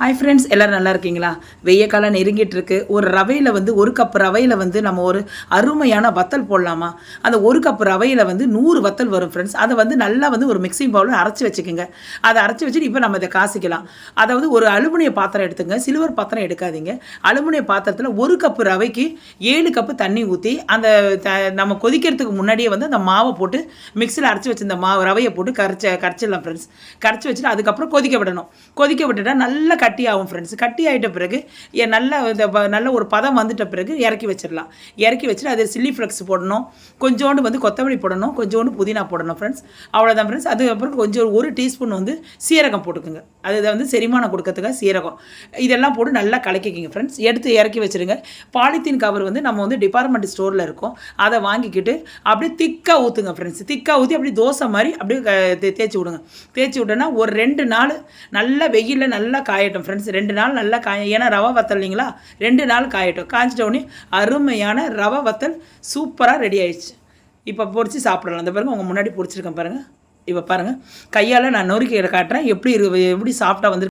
Hi friends எல்லோரும் நல்லா இருக்கீங்களா? வெய்ய காலம் நெருங்கிட்டுருக்கு ஒரு ரவையில் வந்து ஒரு கப் ரவையில் வந்து நம்ம ஒரு அருமையான வத்தல் போடலாமா? அந்த ஒரு கப் ரவையில் வந்து நூறு வத்தல் வரும் ஃப்ரெண்ட்ஸ் அதை வந்து நல்லா வந்து ஒரு மிக்சிங் பவுலில் அரைச்சி வச்சுக்கோங்க. அதை அரைச்சி வச்சுட்டு இப்போ நம்ம இதை காசிக்கலாம். அதாவது ஒரு அலுமினிய பாத்திரம் எடுத்துங்க. சில்வர் பாத்திரம் எடுக்காதீங்க. அலுமினிய பாத்திரத்தில் ஒரு கப்பு ரவைக்கு ஏழு கப்பு தண்ணி ஊற்றி அந்த த நம்ம கொதிக்கிறதுக்கு முன்னாடியே வந்து அந்த மாவை போட்டு மிக்சியில் அரைச்சி வச்சிருந்த மாவு ரவையை போட்டு கரைச்ச கரைச்சிடலாம் ஃப்ரெண்ட்ஸ் கரைச்சி வச்சுட்டு அதுக்கப்புறம் கொதிக்க விடணும். கொதிக்க விட்டுட்டா நல்லா கட்டி ஆகும் ஃப்ரெண்ட்ஸ் கட்டி ஆகிட்ட பிறகு நல்ல இந்த ப- நல்ல ஒரு பதம் வந்துட்ட பிறகு இறக்கி வச்சிடலாம். இறக்கி வச்சுட்டு அது சில்லி ஃப்ளெக்ஸ் போடணும். கொஞ்சோண்டு வந்து கொத்தமல்லி போடணும். கொஞ்சோண்டு புதினா போடணும் ஃப்ரெண்ட்ஸ் அவ்வளோதான் ஃப்ரெண்ட்ஸ் அதுக்கப்புறம் கொஞ்சம் ஒரு டீஸ்பூன் வந்து சீரகம் போட்டுக்குங்க. அது இதை வந்து செரிமானம் கொடுக்கறதுக்காக சீரகம். இதெல்லாம் போட்டு நல்லா கலக்கிக்கிங்க ஃப்ரெண்ட்ஸ் எடுத்து இறக்கி வச்சுருங்க. பாலித்தீன் கவர் வந்து நம்ம வந்து டிபார்ட்மெண்ட் ஸ்டோரில் இருக்கும். அதை வாங்கிக்கிட்டு அப்படியே திக்காக ஊற்றுங்க ஃப்ரெண்ட்ஸ் திக்காக ஊற்றி அப்படியே தோசை மாதிரி அப்படியே தேய்ச்சி விடுங்க. தேய்ச்சி விட்டோன்னா ஒரு ரெண்டு நாள் நல்லா வெயிலில் நல்லா காயட்டும் ஃப்ரெண்ட்ஸ் ரெண்டு நாள் நல்லா காய ஏன்னா ரவை வத்தல் இல்லைங்களா? ரெண்டு நாள் காயட்டும். காய்ச்சிட்ட உடனே அருமையான ரவை வத்தல் சூப்பராக ரெடி ஆயிடுச்சு. இப்போ பொரிச்சு சாப்பிடலாம். அந்த பாருங்கள் உங்கள் முன்னாடி பொரிச்சிருக்கேன் பாருங்கள் இப்போ பாருங்கள் கையால் நான் நொறுக்கி காட்டுறேன். எப்படி இரு எப்படி சாப்பிட்டா வந்து